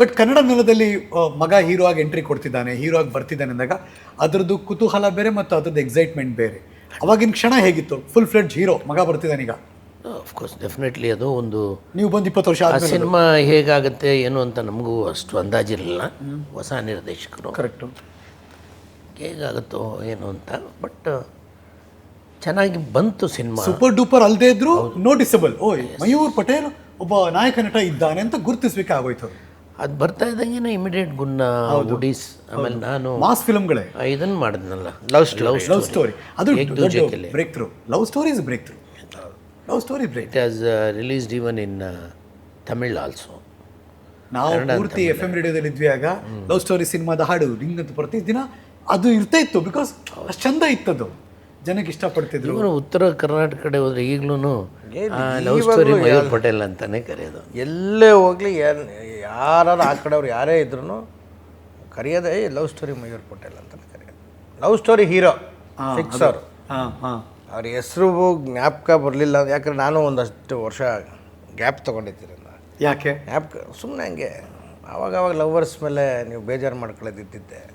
But Kannada ನೆಲದಲ್ಲಿ ಮಗ hero ಆಗಿ ಎಂಟ್ರಿ ಕೊಡ್ತಿದ್ದಾನೆ ಹೀರೋ ಆಗಿ ಬರ್ತಿದ್ದಾನೆ ಅಂದಾಗ ಅದರದ್ದು ಕುತೂಹಲ ಬೇರೆ ಮತ್ತು ಅದ್ರದ್ದು ಎಕ್ಸೈಟ್ಮೆಂಟ್ ಬೇರೆ. ಅವಾಗಿನ ಕ್ಷಣ ಹೇಗಿತ್ತು? ಫುಲ್ ಫ್ಲೆಡ್ಜ್ ಹೀರೋ ಮಗ ಬರ್ತಿದ್ದಾನೆ ಈಗ. ಅಫ್ಕೋರ್ಸ್ ಡೆಫಿನೆಟ್ಲಿ ಅದು ಒಂದು ನೀವು ಬಂದು ಇಪ್ಪತ್ತು ವರ್ಷ ಆ ಸಿನಿಮಾ ಹೇಗಾಗುತ್ತೆ ಏನು ಅಂತ ನಮಗೂ ಅಷ್ಟು ಅಂದಾಜಿರಲಿಲ್ಲ. ಹೊಸ ನಿರ್ದೇಶಕರು. ಕರೆಕ್ಟು ಹೇಗಾಗುತ್ತೋ ಏನು ಅಂತ. ಬಟ್ ಚೆನ್ನಾಗಿ ಬಂತು ಸಿನಿಮಾ. ಸೂಪರ್ ಡೂಪರ್ ಅಲ್ಲದೆ ಇದ್ರು ನೋಟಿಸಬಲ್ ಓ ಮಯೂರ್ ಪಟೇಲ್ ಒಬ್ಬ ನಾಯಕ ನಟ ಇದ್ದಾನೆ ಅಂತ ಗುರುತಿಸ್ಲಿಕ್ಕೆ ಆಗೋಯ್ತು. ಅದು ಬರ್ತಾ ಇದ್ದಂಗೆ ಇಮಿಡಿಯೇಟ್ ಗುನ್ನ ಗುಡೀಸ್ ಆಮೇಲೆ ನಾನು ಮಾಸ್ ಫಿಲ್ಮ್ಗಳೇ ಇದನ್ನು ಮಾಡಿದ್ನಲ್ಲ. ಲವ್ ಲವ್ ಲವ್ ಸ್ಟೋರಿ ಅದು break through love story is break through love story break it as released even in Tamil also ನಾವು ಪೂರ್ತಿ ಎಫ್ ಎಂ ರೇಡಿಯೋದಲ್ಲಿ ಇದ್ವಿ ಆಗ ಲವ್ ಸ್ಟೋರಿ ಸಿನಿಮಾದ ಹಾಡು ರಿಂಗ್ ಅಂತ ಪ್ರತಿ ದಿನ ಅದು ಇರ್ತಾ ಇತ್ತು ಬಿಕಾಸ್ ಅಷ್ಟು ಚಂದ ಇತ್ತದು. ಜನಕ್ಕೆ ಇಷ್ಟಪಡ್ತಿದ್ರು. ಉತ್ತರ ಕರ್ನಾಟಕ ಕಡೆ ಹೋದ್ರೆ ಈಗಲೂ ಲವ್ ಸ್ಟೋರಿ ಮಯೂರ್ ಪಟೇಲ್ ಅಂತಾನೆ ಕರೆಯೋದು. ಎಲ್ಲೇ ಹೋಗ್ಲಿ ಯಾರು ಆ ಕಡೆಯವ್ರು ಯಾರೇ ಇದ್ರು ಕರೆಯೋದೇ ಲವ್ ಸ್ಟೋರಿ ಮಯೂರ್ ಪಟೇಲ್ ಅಂತಾನೆ ಕರೆಯೋದು. ಲವ್ ಸ್ಟೋರಿ ಹೀರೋ ಫಿಕ್ಸ್ ಅವರು. ಹಾಂ ಹಾಂ. ಅವ್ರ ಹೆಸರು ಜ್ಞಾಪಕ ಬರಲಿಲ್ಲ ಯಾಕಂದ್ರೆ ನಾನು ಒಂದಷ್ಟು ವರ್ಷ ಗ್ಯಾಪ್ ತೊಗೊಂಡಿದ್ದೀರಿ ಯಾಕೆ? ಜ್ಞಾಪಕ ಸುಮ್ಮನೆ ಹಂಗೆ. ಆವಾಗ ಅವಾಗ ಲವರ್ಸ್ ಮೇಲೆ ನೀವು ಬೇಜಾರು ಮಾಡ್ಕೊಳ್ಳೋದಿದ್ದಿದ್ದೆ.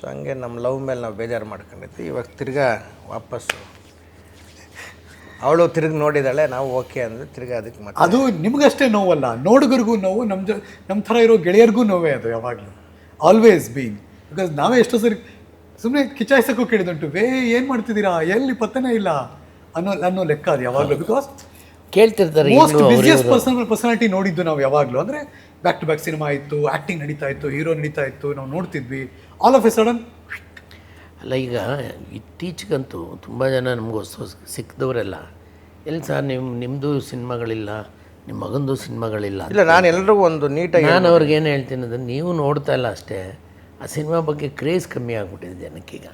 ಸೊ ಹಂಗೆ ನಮ್ಮ ಲವ್ ಮೇಲೆ ನಾವು ಬೇಜಾರು ಮಾಡ್ಕೊಂಡಿದ್ವಿ. ಇವಾಗ ತಿರ್ಗಾ ವಾಪಸ್ಸು. ಅವಳು ತಿರುಗಿ ನೋಡಿದಾಳೆ ನಾವು ಓಕೆ ಅಂದರೆ ತಿರುಗಿ ಅದಕ್ಕೆ ಮತ್ತೆ ಅದು ನಿಮಗಷ್ಟೇ ನೋವಲ್ಲ. ನೋಡುಗರಿಗೂ ನೋವು ನಮ್ಮ ಜ ನಮ್ಮ ಥರ ಇರೋ ಗೆಳೆಯರಿಗೂ ನೋವೇ ಅದು ಯಾವಾಗಲೂ. ಆಲ್ವೇಸ್ ಬೀನ್ ಬಿಕಾಸ್ ನಾವೇ ಎಷ್ಟೋ ಸರಿ ಸುಮ್ಮನೆ ಕಿಚಾಯಿಸೋಕ್ಕೂ ಕೇಳಿದುಂಟು ವೇ ಏನು ಮಾಡ್ತಿದ್ದೀರಾ? ಎಲ್ಲಿ ಪತ್ತನೇ ಇಲ್ಲ? ಅನ್ನೋ ಅನ್ನೋ ಲೆಕ್ಕ ಅದು ಯಾವಾಗಲೂ. Because ಕೇಳ್ತಿರ್ತಾರೆ most person busiest personal personality ನೋಡಿದ್ದು ನಾವು ಯಾವಾಗಲೂ. ಅಂದರೆ ಬ್ಯಾಕ್ ಟು ಬ್ಯಾಕ್ ಸಿನಿಮಾ ಇತ್ತು ಆ್ಯಕ್ಟಿಂಗ್ ನಡೀತಾ ಇತ್ತು ಹೀರೋ ನಡೀತಾ ಇತ್ತು ನಾವು ನೋಡ್ತಿದ್ವಿ. ಆಲ್ ಆಫ್ ಎ ಸಡನ್ ಅಲ್ಲ ಈಗ ಇತ್ತೀಚೆಗಂತೂ ತುಂಬ ಜನ ನಮ್ಗೆ ಹೊಸ ಸಿಕ್ಕಿದವರೆಲ್ಲ ಎಲ್ಲಿ ಸರ್ ನಿಮ್ಮ ನಿಮ್ಮದು ಸಿನಿಮಾಗಳಿಲ್ಲ ನಿಮ್ಮ ಮಗಂದು ಸಿನಿಮಾಗಳಿಲ್ಲ ಇಲ್ಲ ನಾನು ಎಲ್ರಿಗೂ ಒಂದು ನೀಟಾಗಿ ನಾನು ಅವ್ರಿಗೆ ಏನು ಹೇಳ್ತೀನಿ ಅಂದರೆ ನೀವು ನೋಡ್ತಾ ಇಲ್ಲ ಅಷ್ಟೇ ಆ ಸಿನಿಮಾ ಬಗ್ಗೆ ಕ್ರೇಜ್ ಕಮ್ಮಿ ಆಗಿಬಿಟ್ಟಿದೆ ಜನಕ್ಕೀಗ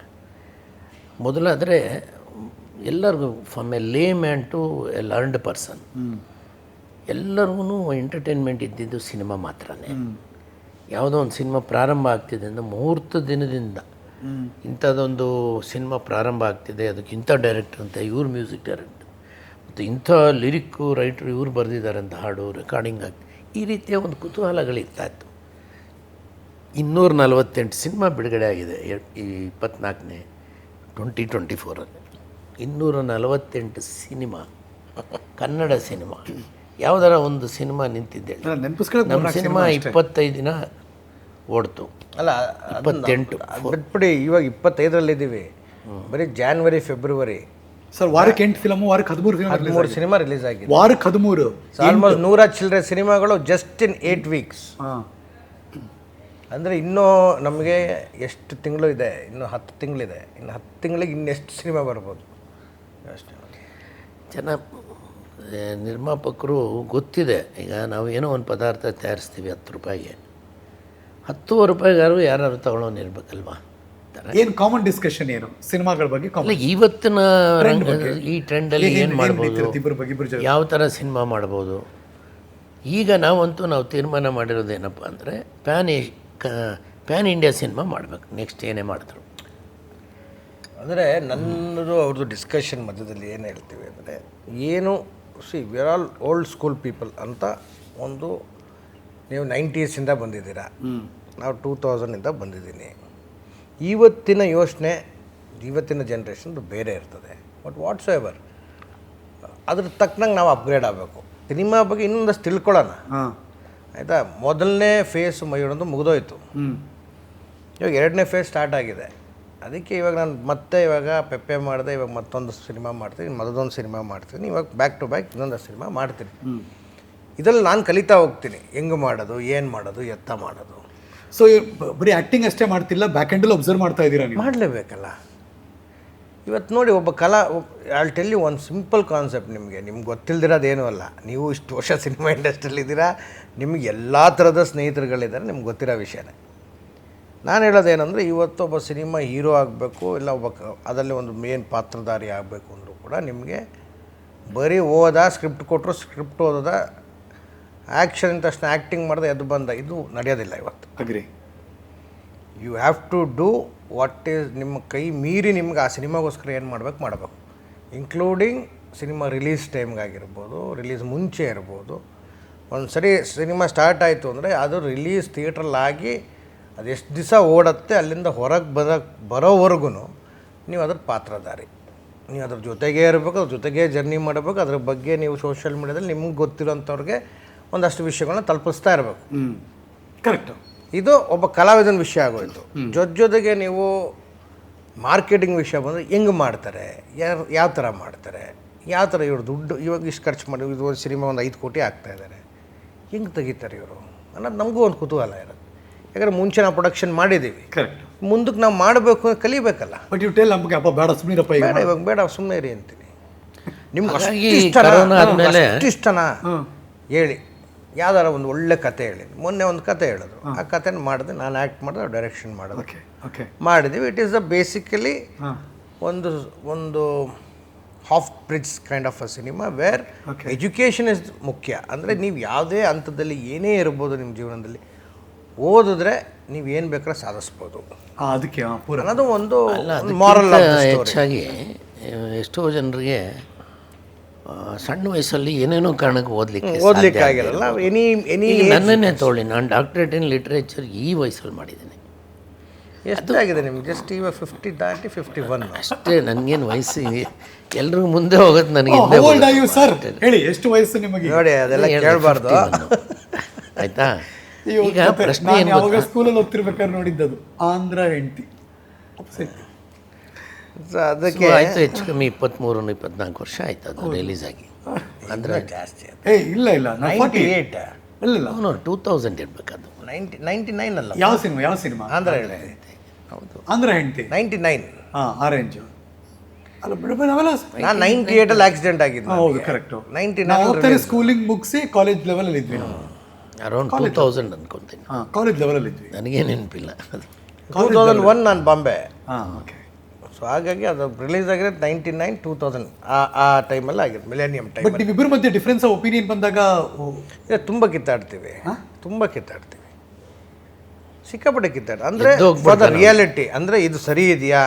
ಮೊದಲಾದರೆ ಎಲ್ಲರಿಗೂ from a lay man to a learned person ಎಲ್ಲರಿಗೂ ಎಂಟರ್ಟೈನ್ಮೆಂಟ್ ಇದ್ದಿದ್ದು ಸಿನಿಮಾ ಮಾತ್ರನೇ. ಯಾವುದೋ ಒಂದು ಸಿನಿಮಾ ಪ್ರಾರಂಭ ಆಗ್ತಿದೆ ಅಂದರೆ ಮುಹೂರ್ತ ದಿನದಿಂದ ಇಂಥದ್ದೊಂದು ಸಿನಿಮಾ ಪ್ರಾರಂಭ ಆಗ್ತಿದೆ. ಅದಕ್ಕೆ ಇಂಥ ಡೈರೆಕ್ಟರ್ ಅಂತ ಇವ್ರು ಮ್ಯೂಸಿಕ್ ಡೈರೆಕ್ಟರ್ ಮತ್ತು ಇಂಥ ಲಿರಿಕ್ಕು ರೈಟ್ರು ಇವ್ರು ಬರೆದಿದ್ದಾರೆ ಅಂತ ಹಾಡು ರೆಕಾರ್ಡಿಂಗ್ ಆಗಿ ಈ ರೀತಿಯ ಒಂದು ಕುತೂಹಲಗಳಿರ್ತಾ ಇತ್ತು ಇನ್ನೂರ ನಲವತ್ತೆಂಟು ಸಿನಿಮಾ ಬಿಡುಗಡೆ ಆಗಿದೆ ಈ ಇಪ್ಪತ್ನಾಲ್ಕನೇ ಟ್ವೆಂಟಿ ಟ್ವೆಂಟಿ ಫೋರಲ್ಲಿ ಇನ್ನೂರ ನಲವತ್ತೆಂಟು ಸಿನಿಮಾ ಕನ್ನಡ ಸಿನಿಮಾ. ಯಾವ್ದಾರ ಒಂದು ಸಿನಿಮಾ ನಿಂತಿದ್ದೆ. ನಮ್ಮ ಸಿನಿಮಾ ಇಪ್ಪತ್ತೈದು ದಿನ ಓಡ್ತು. ಅಲ್ಲ ಇಪ್ಪತ್ತೆಂಟು. ಬಿಟ್ಬಿಡಿ ಇವಾಗ ಇಪ್ಪತ್ತೈದರಲ್ಲಿದ್ದೀವಿ. ಬರೀ ಜಾನ್ವರಿ ಫೆಬ್ರವರಿ ಸರ್ ವಾರಕ್ಕೆ ಎಂಟು ಫಿಲಮು ವಾರಕ್ಕೆ ಹದಿಮೂರು ಫಿಲಮ್ ಹದಿಮೂರು ಸಿನಿಮಾ ರಿಲೀಸ್ ಆಗಿದೆ. ವಾರಕ್ಕೆ ಹದಿಮೂರು. ಆಲ್ಮೋಸ್ಟ್ ನೂರ ಚಿಲ್ಲರೆ ಸಿನಿಮಾಗಳು ಜಸ್ಟ್ ಇನ್ ಏಟ್ ವೀಕ್ಸ್ ಹಾಂ. ಅಂದರೆ ಇನ್ನೂ ನಮಗೆ ಎಷ್ಟು ತಿಂಗಳು ಇದೆ? ಇನ್ನು ಹತ್ತು ತಿಂಗಳಿದೆ. ಇನ್ನು ಹತ್ತು ತಿಂಗಳಿಗೆ ಇನ್ನೆಷ್ಟು ಸಿನಿಮಾ ಬರ್ಬೋದು? ಅಷ್ಟೇ. ಜನ ನಿರ್ಮಾಪಕರು ಗೊತ್ತಿದೆ. ಈಗ ನಾವು ಏನೋ ಒಂದು ಪದಾರ್ಥ ತಯಾರಿಸ್ತೀವಿ ಹತ್ತು ರೂಪಾಯಿಗೆ. ಹತ್ತುವರೆ ರೂಪಾಯಿಗಾರು ಯಾರು ತಗೊಳ್ಳೋನು ಇರ್ಬೇಕಲ್ವಾ? ಏನು ಕಾಮನ್ ಡಿಸ್ಕಷನ್ ಏನು? ಸಿನಿಮಾಗಳ ಬಗ್ಗೆ ಅಲ್ಲ ಕಾಮನ್ ಇವತ್ತಿನ ಈ ಟ್ರೆಂಡಲ್ಲಿ ಏನು ಮಾಡ್ಬೋದು? ಇಬ್ಬರ ಬಗ್ಗೆ ಇಬ್ಬರು ಯಾವ ಥರ ಸಿನಿಮಾ ಮಾಡ್ಬೋದು? ಈಗ ನಾವಂತೂ ನಾವು ತೀರ್ಮಾನ ಮಾಡಿರೋದೇನಪ್ಪ ಅಂದರೆ ಪ್ಯಾನ್ ಏ ಕ ಪ್ಯಾನ್ ಇಂಡಿಯಾ ಸಿನಿಮಾ ಮಾಡಬೇಕು. ನೆಕ್ಸ್ಟ್ ಏನೇ ಮಾಡಿದ್ರು. ಅಂದರೆ ನನ್ನದು ಅವ್ರದ್ದು ಡಿಸ್ಕಷನ್ ಮಧ್ಯದಲ್ಲಿ ಏನು ಹೇಳ್ತೀವಿ ಅಂದರೆ ಏನು see we are all old school people ಅಂತ ಒಂದು ನೀವು ನೈಂಟೀಸಿಂದ ಬಂದಿದ್ದೀರಾ. ನಾವು ಟೂ ತೌಸಂಡಿಂದ ಬಂದಿದ್ದೀನಿ. ಇವತ್ತಿನ ಯೋಚನೆ ಇವತ್ತಿನ ಜನ್ರೇಷನ್ದು ಬೇರೆ ಇರ್ತದೆ. ಬಟ್ ವಾಟ್ಸ್ ಎವರ್ ಅದ್ರ ತಕ್ಕನಂಗೆ ನಾವು ಅಪ್ಗ್ರೇಡ್ ಆಗಬೇಕು. ಸಿನಿಮಾ ಬಗ್ಗೆ ಇನ್ನೊಂದಷ್ಟು ತಿಳ್ಕೊಳ್ಳೋಣ. ಆಯಿತಾ? ಮೊದಲನೇ ಫೇಸ್ ಮಯೂರೊಂದು ಮುಗಿದೋಯ್ತು. ಇವಾಗ ಎರಡನೇ ಫೇಸ್ ಸ್ಟಾರ್ಟ್ ಆಗಿದೆ. ಅದಕ್ಕೆ ಇವಾಗ ನಾನು ಮತ್ತೆ ಇವಾಗ ಪೆಪ್ಪೆ ಮಾಡಿದೆ ಇವಾಗ ಮತ್ತೊಂದು ಸಿನಿಮಾ ಮಾಡ್ತೀನಿ ಮೊದಲೊಂದು ಸಿನಿಮಾ ಮಾಡ್ತೀನಿ. ಇವಾಗ ಬ್ಯಾಕ್ ಟು ಬ್ಯಾಕ್ ಇನ್ನೊಂದು ಸಿನಿಮಾ ಮಾಡ್ತೀನಿ. ಇದರಲ್ಲಿ ನಾನು ಕಲಿತಾ ಹೋಗ್ತೀನಿ. ಹೆಂಗೆ ಮಾಡೋದು ಏನು ಮಾಡೋದು ಎತ್ತ ಮಾಡೋದು. ಸೊ ಬರೀ ಆ್ಯಕ್ಟಿಂಗ್ ಅಷ್ಟೇ ಮಾಡ್ತಿಲ್ಲ ಬ್ಯಾಕ್ ಹ್ಯಾಂಡಲ್ಲಿ ಒಬ್ಸರ್ವ್ ಮಾಡ್ತಾ ಇದ್ದೀರಾ ನೀವು? ಮಾಡಲೇಬೇಕಲ್ಲ. ಇವತ್ತು ನೋಡಿ ಒಬ್ಬ ಕಲಾ ಆಲ್ ಟೆಲ್ ಯು ಒಂದು ಸಿಂಪಲ್ ಕಾನ್ಸೆಪ್ಟ್ ನಿಮಗೆ. ನಿಮ್ಗೆ ಗೊತ್ತಿಲ್ಲದಿರೋದೇನೂ ಅಲ್ಲ. ನೀವು ಇಷ್ಟು ವರ್ಷ ಸಿನಿಮಾ ಇಂಡಸ್ಟ್ರಿಯಲ್ಲಿದ್ದೀರಾ ನಿಮ್ಗೆ ಎಲ್ಲ ಥರದ ಸ್ನೇಹಿತರುಗಳಿದ್ದಾರೆ ನಿಮ್ಗೆ ಗೊತ್ತಿರೋ ವಿಷಯನೇ. ನಾನು ಹೇಳೋದೇನೆಂದರೆ ಇವತ್ತು ಒಬ್ಬ ಸಿನಿಮಾ ಹೀರೋ ಆಗಬೇಕು ಇಲ್ಲ ಒಬ್ಬ ಅದರಲ್ಲಿ ಒಂದು ಮೇನ್ ಪಾತ್ರಧಾರಿ ಆಗಬೇಕು ಅಂದರೂ ಕೂಡ ನಿಮಗೆ ಬರೀ ಓದ ಸ್ಕ್ರಿಪ್ಟ್ ಕೊಟ್ಟರು ಸ್ಕ್ರಿಪ್ಟ್ ಓದೋದ ಆ್ಯಕ್ಷನ್ ತಕ್ಷಣ ಆ್ಯಕ್ಟಿಂಗ್ ಮಾಡಿದೆ ಎದ್ದು ಬಂದ. ಇದು ನಡೆಯೋದಿಲ್ಲ ಇವತ್ತು. Agree. You have to do what is ನಿಮ್ಮ ಕೈ ಮೀರಿ ನಿಮ್ಗೆ ಆ ಸಿನಿಮಾಗೋಸ್ಕರ ಏನು ಮಾಡ್ಬೇಕು ಮಾಡಬೇಕು. ಇನ್ಕ್ಲೂಡಿಂಗ್ ಸಿನಿಮಾ ರಿಲೀಸ್ ಟೈಮ್ಗಾಗಿರ್ಬೋದು ರಿಲೀಸ್ ಮುಂಚೆ ಇರ್ಬೋದು. ಒಂದು ಸರಿ ಸಿನಿಮಾ ಸ್ಟಾರ್ಟ್ ಆಯಿತು ಅಂದರೆ ಅದು ರಿಲೀಸ್ ಥಿಯೇಟ್ರಲ್ಲಾಗಿ ಅದು ಎಷ್ಟು ದಿವಸ ಓಡತ್ತೆ ಅಲ್ಲಿಂದ ಹೊರಗೆ ಬರ ಬರೋವರೆಗೂ ನೀವು ಅದ್ರ ಪಾತ್ರಧಾರಿ. ನೀವು ಅದ್ರ ಜೊತೆಗೇ ಇರಬೇಕು ಅದ್ರ ಜೊತೆಗೇ ಜರ್ನಿ ಮಾಡಬೇಕು ಅದ್ರ ಬಗ್ಗೆ ನೀವು ಸೋಷಿಯಲ್ ಮೀಡ್ಯಾದಲ್ಲಿ ನಿಮ್ಗೆ ಗೊತ್ತಿರೋಂಥವ್ರಿಗೆ ಒಂದಷ್ಟು ವಿಷಯಗಳನ್ನ ತಲುಪಿಸ್ತಾ ಇರಬೇಕು. ಕರೆಕ್ಟ್ ಇದು ಒಬ್ಬ ಕಲಾವಿದನ ವಿಷಯ ಆಗೋಯ್ತು. ಜೊತೆ ಜೊತೆಗೆ ನೀವು ಮಾರ್ಕೆಟಿಂಗ್ ವಿಷಯ ಬಂದರೆ ಹೆಂಗೆ ಮಾಡ್ತಾರೆ? ಯಾರು ಯಾವ ಥರ ಮಾಡ್ತಾರೆ? ಯಾವ ಥರ ಇವರು ದುಡ್ಡು ಇವಾಗ ಇಷ್ಟು ಖರ್ಚು ಮಾಡಿ ಇದು ಒಂದು ಸಿನಿಮಾ ಒಂದು ಐದು ಕೋಟಿ ಆಗ್ತಾ ಇದ್ದಾರೆ ಹೆಂಗೆ ತೆಗಿತಾರೆ ಇವರು? ಅನ್ನೋದು ನಮಗೂ ಒಂದು ಕುತೂಹಲ ಇರೋದು ಯಾಕಂದ್ರೆ ಮುಂಚೆ ನಾವು ಪ್ರೊಡಕ್ಷನ್ ಮಾಡಿದ್ದೀವಿ ಕರೆಕ್ಟ್ ಮುಂದಕ್ಕೆ ನಾವು ಮಾಡಬೇಕು ಕಲಿಬೇಕಲ್ಲ. ಬಟ್ ಯು ಟೆಲ್ ನಮಗೆ ಅಪ್ಪ ಬೇಡ ಸುಮ್ಮನಿರಪ್ಪ ಈಗ. ಬೇಡ ಇವಾಗ ಬೇಡ ಸುಮ್ಮನೆ ಇರಿ ಅಂತೀನಿ. ನಿಮ್ಗೆ ಅಷ್ಟು ಇಷ್ಟನಾ? ಹೇಳಿ. ಯಾವ್ದಾರ ಒಂದು ಒಳ್ಳೆ ಕತೆ ಹೇಳಿದ್ದು ಮೊನ್ನೆ ಒಂದು ಕತೆ ಹೇಳಿದ್ರು. ಆ ಕತೆನ ಮಾಡಿದೆ ನಾನು ಆ್ಯಕ್ಟ್ ಮಾಡಿದೆ ಡೈರೆಕ್ಷನ್ ಮಾಡಿದೆ ಮಾಡಿದ್ವಿ. ಇಟ್ ಈಸ್ ಅ ಬೇಸಿಕಲಿ ಒಂದು ಒಂದು half bridge kind of uh cinema where. Education is ಮುಖ್ಯ. ಅಂದರೆ ನೀವು ಯಾವುದೇ ಹಂತದಲ್ಲಿ ಏನೇ ಇರ್ಬೋದು ನಿಮ್ಮ ಜೀವನದಲ್ಲಿ. ಓದಿದ್ರೆ ನೀವು ಏನು ಬೇಕಾದ್ರೆ ಸಾಧಿಸ್ಬೋದು. ಅದಕ್ಕೆ ಅನ್ನೋದು ಒಂದು ಮಾರಲ್ ಹೆಚ್ಚಾಗಿ ಎಷ್ಟೋ ಜನರಿಗೆ ಸಣ್ಣ ವಯಸ್ಸಲ್ಲಿ ಏನೇನೋ ಕಾರಣಕ್ಕೆ ಓದಲಿಕ್ಕೆ ಓದಲಿಕ್ಕೆ ಆಗಿರಲ್ಲ. ಎನಿ ಎನಿ ನನ್ನನ್ನೇ ತೊಗೊಳ್ಳಿ ನಾನು ಡಾಕ್ಟ್ರೇಟ್ ಇನ್ ಲಿಟ್ರೇಚರ್ ಈ ವಯಸ್ಸಲ್ಲಿ ಮಾಡಿದ್ದೀನಿ. ಎಷ್ಟಾಗಿದೆ ನಿಮ್ಗೆ? ಜಸ್ಟ್ ಈಗ ಫಿಫ್ಟಿ ತರ್ಟಿ ಫಿಫ್ಟಿ ಒನ್ ಅಷ್ಟೇ ನನಗೇನು ವಯಸ್ಸು ಎಲ್ರಿಗೂ ಮುಂದೆ ಹೋಗೋದು ನನಗೆ ಸರ್ ಹೇಳಿ ಎಷ್ಟು ವಯಸ್ಸು ನಿಮಗೆ? ನೋಡಿ ಅದೆಲ್ಲ ಕೇಳಬಾರ್ದು. ಆಯ್ತಾ? ಈಗ ಪ್ರಶ್ನೆ ನಾನು ಏನು ಯಾವಾಗ ಸ್ಕೂಲಲ್ಲಿ ಹೋಗ್ತಿರ್ಬೇಕಾದ್ರೆ ನೋಡಿದ್ದದು ಆಂಧ್ರ ಹೆಂಡತಿ. ಅದಕ್ಕೆ ಆಯಿತು ಹೆಚ್ಚು ಕಮ್ಮಿ ಇಪ್ಪತ್ತ್ಮೂರು ಇಪ್ಪತ್ನಾಲ್ಕು ವರ್ಷ ಆಯ್ತು ಅದು ರಿಲೀಸ್ ಆಗಿ. ಅಂದರೆ ಜಾಸ್ತಿ ಏ ಇಲ್ಲ ಇಲ್ಲ ನೈಂಟಿ 40 ಏಯ್ಟ್ ಇಲ್ಲ ಇಲ್ಲ ಅವನು ಟೂ ತೌಸಂಡ್ ಇರಬೇಕದು. ನೈಂಟಿ ನೈಂಟಿ ನೈನ್ ಅಲ್ಲ ಯಾವ ಸಿನಿಮಾ ಯಾವ ಸಿನಿಮಾ ಆಂಧ್ರ ಹೇಳಿ ಹೌದು. ಆಂಧ್ರ ಹೆಂಡತಿ? ನೈಂಟಿ ನೈನ್ ಹಾಂ ಆರೆಂಜು ಅಲ್ಲ ಬಿಡಬೇಡ ಅವೆಲ್ಲ ನಾನು ನೈಂಟಿ ಏಟಲ್ಲಿ ಆಕ್ಸಿಡೆಂಟ್ ಆಗಿದ್ದು ಹೌದು ಕರೆಕ್ಟು ನೈಂಟಿ ನಾವು ನೈನ್ ಸ್ಕೂಲಿಂಗ್ ಮುಗಿಸಿ ಕಾಲೇಜ್ ಲೆವೆಲಲ್ಲಿ ಇದ್ವಿ ನಾವು. ಅರೌಂಡ್ ಟೂ ತೌಸಂಡ್ ಅನ್ಕೊತೀನಿ ಹಾಂ ಕಾಲೇಜ್ ಲೆವೆಲಲ್ಲಿ ಇದ್ವಿ. ನನಗೆ ನೆನಪಿಲ್ಲ. ಟೂ ತೌಸಂಡ್ ಒನ್ ನಾನು ಬಾಂಬೆ ಹಾಂ ಓಕೆ ಸೊ ಹಾಗಾಗಿ ಅದು ರಿಲೀಸ್ ಆಗಿರೋದು ನೈಂಟಿ ನೈನ್ ಟೂ ತೌಸಂಡ್ ಆ ಆ ಟೈಮಲ್ಲಿ ಆಗಿರೋದು ಮಿಲೇನಿಯಂ ಟೈಮ್ ಬಟ್ ನಿಮ್ಮಿಬ್ಬರ ಮಧ್ಯೆ ಡಿಫ್ರೆನ್ಸ್ ಆಫ್ ಒಪಿನಿಯನ್ ಬಂದಾಗ ತುಂಬ ಕಿತ್ತಾಡ್ತೀವಿ. ತುಂಬ ಕಿತ್ತಾಡ್ತೀವಿ. ಸಿಕ್ಕಾಪಟ್ಟೆ ಕಿತ್ತಾಡ ಅಂದರೆ ಫಾರ್ ದ ರಿಯಾಲಿಟಿ ಅಂದರೆ ಇದು ಸರಿ ಇದೆಯಾ?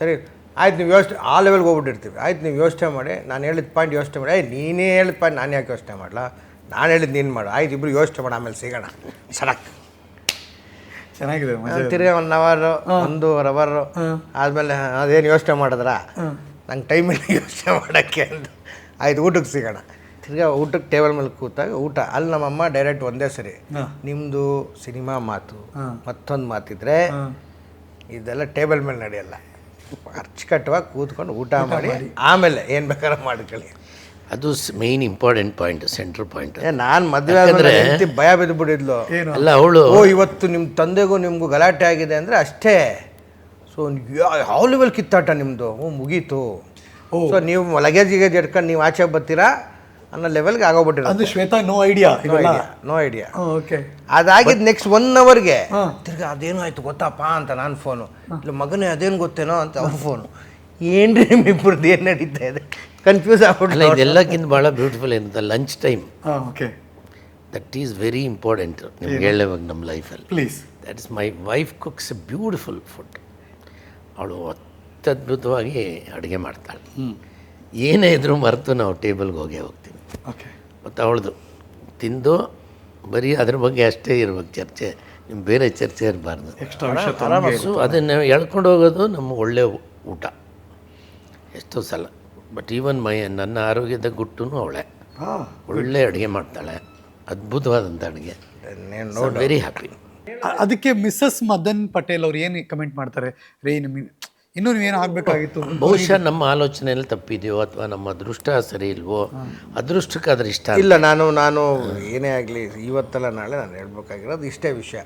ಸರಿ ಆಯ್ತು ನೀವು ಯೋಚನೆ ಆ ಲೆವೆಲ್ಗೆ ಹೋಗ್ಬಿಟ್ಟಿರ್ತೀವಿ. ಆಯ್ತು ನೀವು ಯೋಚನೆ ಮಾಡಿ ನಾನು ಹೇಳಿದ ಪಾಯಿಂಟ್ ಯೋಚನೆ ಮಾಡಿ ಆಯ್ತು ನೀನೇ ಹೇಳಿದ ಪಾಯಿಂಟ್ ನಾನು ಯಾಕೆ ಯೋಚನೆ ಮಾಡಲ್ಲ ನಾನು ಹೇಳಿದ್ದು ನೀನು ಮಾಡು. ಆಯ್ತು ಇಬ್ಬರು ಯೋಚನೆ ಮಾಡಿ ಆಮೇಲೆ ಸಿಗೋಣ. ಸಡಕ್. ಚೆನ್ನಾಗಿದೆ ತಿರ್ಗಿ ಒಂದು ಒನ್ ಅವರು ಒಂದು ಅವರ್ ಆದಮೇಲೆ ಅದೇನು ಯೋಚನೆ ಮಾಡಿದ್ರ? ನಂಗೆ ಟೈಮಿಲ್ಲ ಯೋಚನೆ ಮಾಡೋಕ್ಕೆ ಅಂತ. ಆಯ್ತು ಊಟಕ್ಕೆ ಸಿಗೋಣ. ತಿರ್ಗಾ ಊಟಕ್ಕೆ ಟೇಬಲ್ ಮೇಲೆ ಕೂತಾಗ ಊಟ. ಅಲ್ಲಿ ನಮ್ಮಮ್ಮ ಡೈರೆಕ್ಟ್ ಒಂದೇ ಸರಿ. ನಿಮ್ಮದು ಸಿನಿಮಾ ಮಾತು ಮತ್ತೊಂದು ಮಾತಿದ್ರೆ ಇದೆಲ್ಲ ಟೇಬಲ್ ಮೇಲೆ ನಡೆಯಲ್ಲ. ಅಚ್ಚುಕಟ್ಟವಾಗಿ ಕೂತ್ಕೊಂಡು ಊಟ ಮಾಡಿ. ಆಮೇಲೆ ಏನು ಬೇಕಾದ್ರೂ ಮಾಡ್ಕೊಳ್ಳಿ. ಅದು main important point central point ಏ ನಾನು ಮದುವೆ ಆದ್ರೆ ಭಯ ಬಿದ್ದು ಬಿಡಿದ್ಲು ಏನು? ಅಲ್ಲ ಅವಳು ಓ ಇವತ್ತು ನಿಮ್ಮ ತಂದೆಗೂ ನಿಮಗೂ ಗಲಾಟೆ ಆಗಿದೆ ಅಂದರೆ ಅಷ್ಟೇ. ಸೊ ಯಾವ ಲೆವೆಲ್ ಕಿತ್ತಾಟ ನಿಮ್ಮದು ಹ್ಞೂ ಮುಗೀತು. ಸೊ ನೀವು ಲಗೇಜ್ ಗಿಗೇಜ್ ಇಟ್ಕೊಂಡು ನೀವು ಆಚೆ ಬರ್ತೀರಾ? ಅನ್ನೋ ಲೆವೆಲ್ಗೆ ಆಗೋಗ್ಬಿಟ್ಟಿರೋ ಅದು Shweta no idea no idea okay ಅದಾಗಿದ್ದು next one ಅವರ್ಗೆ ತಿರ್ಗಿ ತಿರ್ಗಾ ಅದೇನು ಆಯ್ತು ಗೊತ್ತಪ್ಪ ಅಂತ ನಾನು ಫೋನು ಇಲ್ಲ ಮಗನೇ ಅದೇನು ಗೊತ್ತೇನೋ ಅಂತ ಅವ್ರ ಫೋನು ಏನ್ರಿ ನಿಮ್ಮಿಬ್ಬರದ್ದು ಏನು ನಡೀತಾ ಇದೆ? ಕನ್ಫ್ಯೂಸ್ ಅಲ್ಲ ಆಗ್ಬಿಟ್ಟು ಇದೆಲ್ಲಕ್ಕಿಂತ ಭಾಳ ಬ್ಯೂಟಿಫುಲ್ ಏನಂತ ಲಂಚ್ ಟೈಮ್ ಹಾಂ okay that is very important ನಿಮ್ಗೆ ಹೇಳೋವಾಗ ನಮ್ಮ ಲೈಫಲ್ಲಿ please that is my wife cooks a beautiful food ಅವಳು ಅತ್ಯದ್ಭುತವಾಗಿ ಅಡುಗೆ ಮಾಡ್ತಾಳೆ. ಏನೇ ಇದ್ರೂ ಮರೆತು ನಾವು ಟೇಬಲ್ಗೆ ಹೋಗೇ ಹೋಗ್ತೀವಿ. ಓಕೆ ಮತ್ತು ಅವಳದು ತಿಂದು ಬರೀ ಅದ್ರ ಬಗ್ಗೆ ಅಷ್ಟೇ ಇರ್ಬೇಕು ಚರ್ಚೆ ನಿಮ್ಮ ಬೇರೆ ಚರ್ಚೆ ಇರಬಾರ್ದು. ಎಕ್ಸ್ಟ್ರಾ ಆರಾಮಸು ಅದನ್ನು ಎಳ್ಕೊಂಡು ಹೋಗೋದು ನಮ್ಮ ಒಳ್ಳೆಯ ಊಟ. ಎಷ್ಟೋ ಸಲ. ಬಟ್ ಈವನ್ ಮೈ ನನ್ನ ಆರೋಗ್ಯದ ಗುಟ್ಟು ಅವಳೆ. ಹಾಂ. ಒಳ್ಳೆ ಅಡುಗೆ ಮಾಡ್ತಾಳೆ. ಅದ್ಭುತವಾದಂಥ ಅಡುಗೆ. ವೆರಿ ಹ್ಯಾಪಿ ಅದಕ್ಕೆ ಮಿಸ್ಸಸ್ ಮದನ್ ಪಟೇಲ್ ಅವ್ರು ಏನು ಕಮೆಂಟ್ ಮಾಡ್ತಾರೆ? ರೇ ನಿಮಗೆ ಇನ್ನೂ ನೀವೇನು ಆಗಬೇಕಾಗಿತ್ತು? ಬಹುಶಃ ನಮ್ಮ ಆಲೋಚನೆಯಲ್ಲಿ ತಪ್ಪಿದೆಯೋ ಅಥವಾ ನಮ್ಮ ಅದೃಷ್ಟ ಸರಿ ಇಲ್ವೋ? ಅದ್ರ ಇಷ್ಟ ಇಲ್ಲ ನಾನು ನಾನು ಏನೇ ಆಗಲಿ ಇವತ್ತಲ್ಲ ನಾಳೆ ನಾನು ಹೇಳ್ಬೇಕಾಗಿರೋದು ಇಷ್ಟೇ ವಿಷಯ.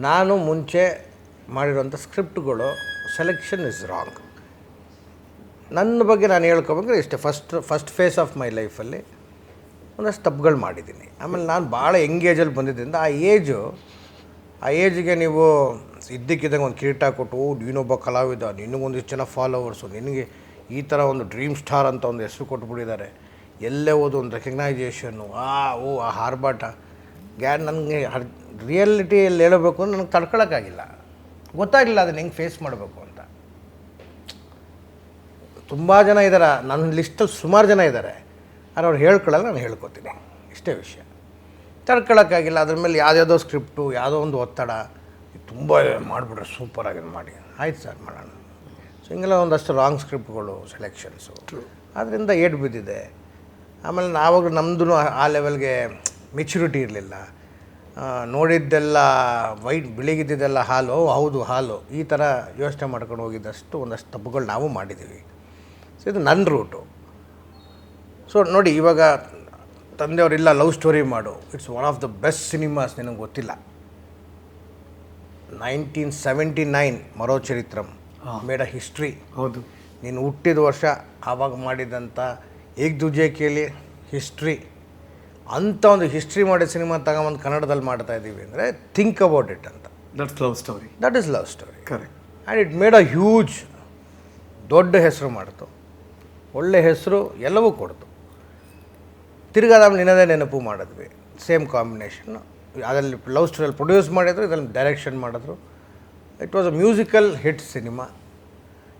ನಾನು ಮುಂಚೆ ಮಾಡಿರೋಂಥ ಸ್ಕ್ರಿಪ್ಟ್ಗಳು ಸೆಲೆಕ್ಷನ್ ಇಸ್ ರಾಂಗ್ ನನ್ನ ಬಗ್ಗೆ ನಾನು ಹೇಳ್ಕೊಬೇಕಂದ್ರೆ ಇಷ್ಟೇ. First first phase of my ಲೈಫಲ್ಲಿ ಒಂದಷ್ಟು ತಪ್ಪುಗಳು ಮಾಡಿದ್ದೀನಿ. ಆಮೇಲೆ ನಾನು ಭಾಳ ಎಂಗೇಜಲ್ಲಿ ಬಂದಿದ್ದರಿಂದ ಆ ಏಜು ಆ ಏಜ್ಗೆ ನೀವು ಇದ್ದಕ್ಕಿದ್ದಂಗೆ ಒಂದು ಕಿರೀಟ ಕೊಟ್ಟು, ಓ ನೀನೊಬ್ಬ ಕಲಾವಿದ, ನಿನಗೊಂದಿಷ್ಟು ಜನ ಫಾಲೋವರ್ಸು ನಿನಗೆ ಈ ಥರ ಒಂದು ಡ್ರೀಮ್ ಸ್ಟಾರ್ ಅಂತ ಒಂದು ಹೆಸರು ಕೊಟ್ಬಿಟ್ಟಿದ್ದಾರೆ. ಎಲ್ಲೇ ಹೋದ ಒಂದು ರೆಕಗ್ನೈಸೇಷನ್ನು ಆ, ಓ, ಆ ಹಾರ್ಬಾಟ. ಗ್ಯಾ, ನನಗೆ ರಿಯಾಲಿಟಿಯಲ್ಲಿ ಹೇಳಬೇಕು ಅಂದ್ರೆ ನನಗೆ ತಡ್ಕೊಳಕ್ಕಾಗಿಲ್ಲ. ಗೊತ್ತಾಗಿಲ್ಲ ಅದನ್ನು ಹೆಂಗೆ ಫೇಸ್ ಮಾಡಬೇಕು ತುಂಬ ಜನ ಇದ್ದಾರೆ ನನ್ನ ಲಿಸ್ಟಲ್ಲಿ ಸುಮಾರು ಜನ ಇದ್ದಾರೆ ಆದರೆ ಅವ್ರು ಹೇಳ್ಕೊಳ್ಳಲ್ಲ ನಾನು ಹೇಳ್ಕೊತೀನಿ. ಇಷ್ಟೇ ವಿಷಯ. ತಡ್ಕೊಳ್ಳೋಕ್ಕಾಗಿಲ್ಲ ಅದ್ರ ಮೇಲೆ ಯಾವುದ್ಯಾವುದೋ ಸ್ಕ್ರಿಪ್ಟು ಯಾವುದೋ ಒಂದು ಒತ್ತಡ. ತುಂಬ ಮಾಡಿಬಿಟ್ರೆ ಸೂಪರಾಗಿ ಮಾಡಿ. ಆಯ್ತು ಸರ್ ಮಾಡೋಣ. ಸೊ ಹಿಂಗೆಲ್ಲ ಒಂದಷ್ಟು ರಾಂಗ್ ಸ್ಕ್ರಿಪ್ಟ್ಗಳು ಸೆಲೆಕ್ಷನ್ಸು ಅದರಿಂದ ಏಟು ಬಿದ್ದಿದೆ. ಆಮೇಲೆ ನಾವಾಗ ನಮ್ಮದು ಆ ಲೆವೆಲ್ಗೆ ಮೆಚುರಿಟಿ ಇರಲಿಲ್ಲ. ನೋಡಿದ್ದೆಲ್ಲ ವೈಟ್ ಬಿಳಿಗಿದ್ದೆಲ್ಲ ಹಾಲು ಹೌದು ಹಾಲು ಈ ಥರ ಯೋಚನೆ ಮಾಡ್ಕೊಂಡು ಹೋಗಿದ್ದಷ್ಟು ಒಂದಷ್ಟು ತಪ್ಪುಗಳು ನಾವು ಮಾಡಿದ್ದೀವಿ. ಸೊ ಇದು ನನ್ನ ರೂಟು ಸೊ ನೋಡಿ ಇವಾಗ ತಂದೆಯವರಿಲ್ಲ ಲವ್ ಸ್ಟೋರಿ ಮಾಡು. It's one of the best cinemas ನಿನಗೆ ಗೊತ್ತಿಲ್ಲ. Nineteen seventy nine Maro Charitra made a history ಹೌದು. ನೀನು ಹುಟ್ಟಿದ ವರ್ಷ ಆವಾಗ ಮಾಡಿದಂಥ ಏಕ್ ದುಜೆ ಕೇಳಿ ಹಿಸ್ಟ್ರಿ ಅಂಥ ಒಂದು ಹಿಸ್ಟ್ರಿ ಮಾಡಿದ ಸಿನಿಮಾ ತಗೊಂಬಂದು ಕನ್ನಡದಲ್ಲಿ ಮಾಡ್ತಾ ಇದ್ದೀವಿ ಅಂದರೆ ಥಿಂಕ್ ಅಬೌಟ್ ಇಟ್ ಅಂತ. That's love story that is love story correct and it made a huge ದೊಡ್ಡ ಹೆಸರು ಮಾಡ್ತು. ಒಳ್ಳೆ ಹೆಸರು ಎಲ್ಲವೂ ಕೊಡ್ತು. ತಿರ್ಗಾದ ನಿನ್ನದೇ ನೆನಪು ಮಾಡಿದ್ವಿ. Same combination. ಅದರಲ್ಲಿ ಲವ್ ಸ್ಟೋರಿಯಲ್ಲಿ ಪ್ರೊಡ್ಯೂಸ್ ಮಾಡಿದ್ರು, ಇದರಲ್ಲಿ ಡೈರೆಕ್ಷನ್ ಮಾಡಿದ್ರು. It was a musical hit cinema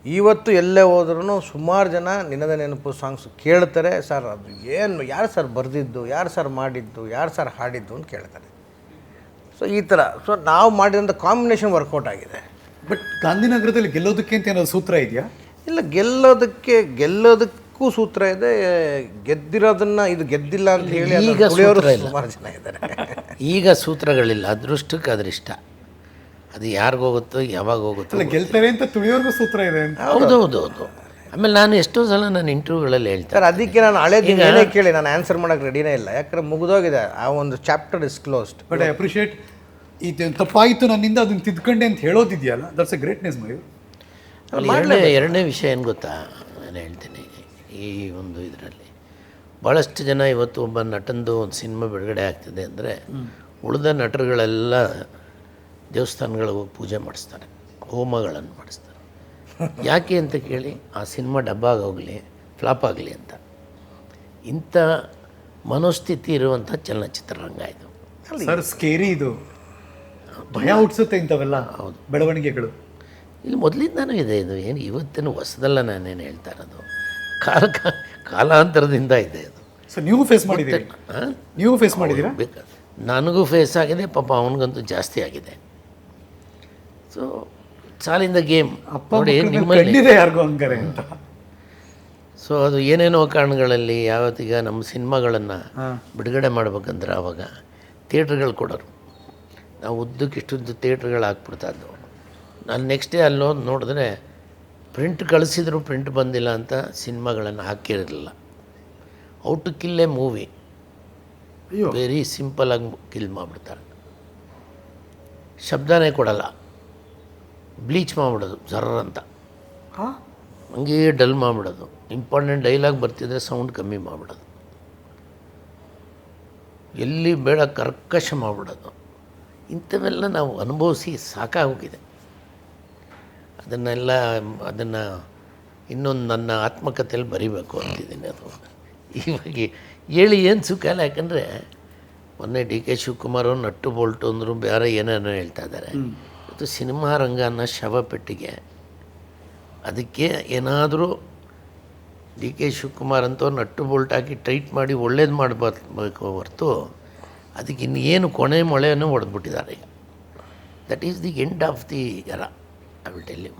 ಇವತ್ತು ಎಲ್ಲೇ ಹೋದ್ರೂ ಸುಮಾರು ಜನ ನಿನ್ನದೇ ನೆನಪು ಸಾಂಗ್ಸ್ ಕೇಳ್ತಾರೆ. ಸರ್, ಅದು ಏನು? ಯಾರು ಸರ್ ಬರೆದಿದ್ದು? ಯಾರು ಸರ್ ಮಾಡಿದ್ದು? ಯಾರು ಸರ್ ಹಾಡಿದ್ದು? ಅಂತ ಕೇಳ್ತಾರೆ. ಸೊ ಈ ಥರ. ಸೊ ನಾವು ಮಾಡಿದಂಥ ಕಾಂಬಿನೇಷನ್ ವರ್ಕೌಟ್ ಆಗಿದೆ. ಬಟ್ ಗಾಂಧಿನಗರದಲ್ಲಿ ಗೆಲ್ಲೋದಕ್ಕೆ ಅಂತ ಏನಾದ್ರು ಸೂತ್ರ ಇದೆಯಾ? ಇಲ್ಲ ಗೆಲ್ಲೋದಕ್ಕೆ ಗೆಲ್ಲೋದಕ್ಕೂ ಸೂತ್ರ ಇದೆ ಗೆದ್ದಿರೋದನ್ನ ಇದು ಗೆದ್ದಿಲ್ಲ ಅಂತ ಹೇಳಿ ಅದನ್ನ ಈಗ ತುಳಿಯೋರು ಸೂತ್ರ ಇಲ್ಲ. ಸುಮಾರು ಜನ ಇದ್ದಾರೆ. ಈಗ ಸೂತ್ರಗಳಿಲ್ಲ ಅದೃಷ್ಟಕ್ಕೆ ಅದೃಷ್ಟ. ಅದು ಯಾರಿಗೋಗುತ್ತೋ ಹೋಗುತ್ತೋ ಯಾವಾಗ ಹೋಗುತ್ತೋ ಅಲ್ಲ ಗೆಲ್ತಾರೆ ಅಂತ ತುಳಿಯೋರ್ಗೂ ಸೂತ್ರ ಇದೆ ಅಂತ. ಹೌದು ಹೌದು. ಹೌದು ಆಮೇಲೆ ನಾನು ಎಷ್ಟೋ ಸಲ ನಾನು ಇಂಟರ್ವ್ಯೂಗಳಲ್ಲಿ ಹೇಳ್ತೇನೆ ಸರ್ ಅದಕ್ಕೆ ನಾನು ಹಳೆ ದಿನ ಏನೇ ಕೇಳಿ ನಾನು ಆನ್ಸರ್ ಮಾಡೋಕೆ ರೆಡಿನೇ ಇಲ್ಲ. ಯಾಕಂದ್ರೆ ಮುಗಿದೋಗಿದೆ ಆ ಒಂದು chapter is closed but I appreciate ಇದು ತಪ್ಪಾಯಿತು ನನ್ನಿಂದ ಅದನ್ನ ತಿದ್ಕೊಂಡೆ ಅಂತ ಹೇಳೋದಿದೆಯಲ್ಲ? ದಟ್ಸ್ ಎ ಗ್ರೇಟ್ನೆಸ್ ಮಯೂರ್ ಅಲ್ಲಿ ಎರಡನೇ ಎರಡನೇ ವಿಷಯ ಏನು ಗೊತ್ತಾ? ನಾನು ಹೇಳ್ತೀನಿ. ಈ ಒಂದು ಇದರಲ್ಲಿ ಭಾಳಷ್ಟು ಜನ ಇವತ್ತು ಒಬ್ಬ ನಟನದು ಒಂದು ಸಿನಿಮಾ ಬಿಡುಗಡೆ ಆಗ್ತಿದೆ ಅಂದರೆ ಉಳಿದ ನಟರುಗಳೆಲ್ಲ ದೇವಸ್ಥಾನಗಳಿಗೆ ಹೋಗಿ ಪೂಜೆ ಮಾಡಿಸ್ತಾರೆ ಹೋಮಗಳನ್ನು ಮಾಡಿಸ್ತಾರೆ. ಯಾಕೆ ಅಂತ ಕೇಳಿ ಆ ಸಿನಿಮಾ ಡಬ್ಬಾಗಿ ಹೋಗಲಿ ಫ್ಲಾಪ್ ಆಗಲಿ ಅಂತ. ಇಂಥ ಮನೋಸ್ಥಿತಿ ಇರುವಂಥ ಚಲನಚಿತ್ರರಂಗ ಇದು. ಸರ್ ಸ್ಕೇರಿ ಇದು. ಭಯ ಹುಟ್ಟಿಸುತ್ತೆ ಇಂಥವೆಲ್ಲ ಹೌದು. ಬೆಳವಣಿಗೆಗಳು. ಇಲ್ಲಿ ಮೊದಲಿಂದನೂ ಇದೆ ಇದು. ಏನು ಇವತ್ತೇನು ಹೊಸದಲ್ಲ ನಾನೇನು ಹೇಳ್ತಾ ಇರೋದು ಕಾಲ ಕಾಲಾಂತರದಿಂದ ಇದೆ ಅದು. ಸೊ ನೀವು ಫೇಸ್ ಮಾಡಿದ್ದೀರಿ? ನೀವು ಫೇಸ್ ಮಾಡಿದ್ದೀರಾ? ಬೇಕಾ? ನನಗೂ ಫೇಸ್ ಆಗಿದೆ ಪಾಪ ಅವನಿಗಂತೂ ಜಾಸ್ತಿ ಆಗಿದೆ. ಸೊ ಸಾಲಿಂದ ಗೇಮ್. ಅಪ್ಪ ನೋಡಿ ನಿಮ್ಮಲ್ಲಿ. ಯಾರಿಗೂ ಹಂಗಾರೆ ಅಂತ. ಸೊ ಅದು ಏನೇನೋ ಕಾರಣಗಳಲ್ಲಿ ಯಾವತ್ತೀಗ ನಮ್ಮ ಸಿನಿಮಾಗಳನ್ನು ಬಿಡುಗಡೆ ಮಾಡ್ಬೇಕಂದ್ರೆ ಆವಾಗ ಥಿಯೇಟ್ರ್ಗಳು ಕೊಡೋರು. ನಾವು ಉದ್ದಕ್ಕೆ ಇಷ್ಟುದ್ದು ಥಿಯೇಟ್ರ್ಗಳು ಹಾಕ್ಬಿಡ್ತಾ ಇದ್ದವು. ನಾನು ನೆಕ್ಸ್ಟ್ ಡೇ ಅಲ್ಲಿ ಹೋಗಿ ನೋಡಿದ್ರೆ ಪ್ರಿಂಟ್ ಕಳಿಸಿದ್ರು ಪ್ರಿಂಟ್ ಬಂದಿಲ್ಲ ಅಂತ ಸಿನಿಮಾಗಳನ್ನು ಹಾಕಿರಲಿಲ್ಲ. Out to kill a movie very ಸಿಂಪಲಾಗಿ ಕಿಲ್ ಮಾಡಿಬಿಡ್ತಾರೆ. ಶಬ್ದನೇ ಕೊಡಲ್ಲ. ಬ್ಲೀಚ್ ಮಾಡಿಬಿಡೋದು ಜರ್ರ ಅಂತ. ಹಂಗೇ ಡಲ್ ಮಾಡಿಬಿಡೋದು. ಇಂಪಾರ್ಟೆಂಟ್ ಡೈಲಾಗ್ ಬರ್ತಿದ್ರೆ ಸೌಂಡ್ ಕಮ್ಮಿ ಮಾಡಿಬಿಡೋದು. ಎಲ್ಲಿ ಬೇಡ ಕರ್ಕಶ ಮಾಡಿಬಿಡೋದು. ಇಂಥವೆಲ್ಲ ನಾವು ಅನುಭವಿಸಿ ಸಾಕಾಗೋಗಿದೆ. ಅದನ್ನೆಲ್ಲ ಅದನ್ನು ಇನ್ನೊಂದು ನನ್ನ ಆತ್ಮಕಥೆಯಲ್ಲಿ ಬರಿಬೇಕು ಅಂತಿದ್ದೀನಿ ಅದು. ಇವಾಗ ಹೇಳಿ ಏನು ಸುಖ ಇಲ್ಲ ಯಾಕಂದರೆ ಮೊನ್ನೆ ಡಿ ಕೆ ಶಿವಕುಮಾರ್ ಅವ್ರು ನಟ್ಟು ಬೋಲ್ಟು ಅಂದರು ಬೇರೆ ಏನೇನೋ ಹೇಳ್ತಾ ಇದ್ದಾರೆ. ಮತ್ತು ಸಿನಿಮಾ ರಂಗ ಅನ್ನೋ ಶವಪೆಟ್ಟಿಗೆ ಅದಕ್ಕೆ ಏನಾದರೂ ಡಿ ಕೆ ಶಿವಕುಮಾರ್ ಅಂತ ನಟ್ಟು ಬೋಲ್ಟ್ ಹಾಕಿ ಟೈಟ್ ಮಾಡಿ ಒಳ್ಳೇದು ಮಾಡಬೇಕು ಹೊರತು ಅದಕ್ಕೆ ಇನ್ನೇನು ಕೊನೆ ಮೊಳೆಯನ್ನು ಹೊಡೆದ್ಬಿಟ್ಟಿದ್ದಾರೆ. That is the end of the era I will tell you.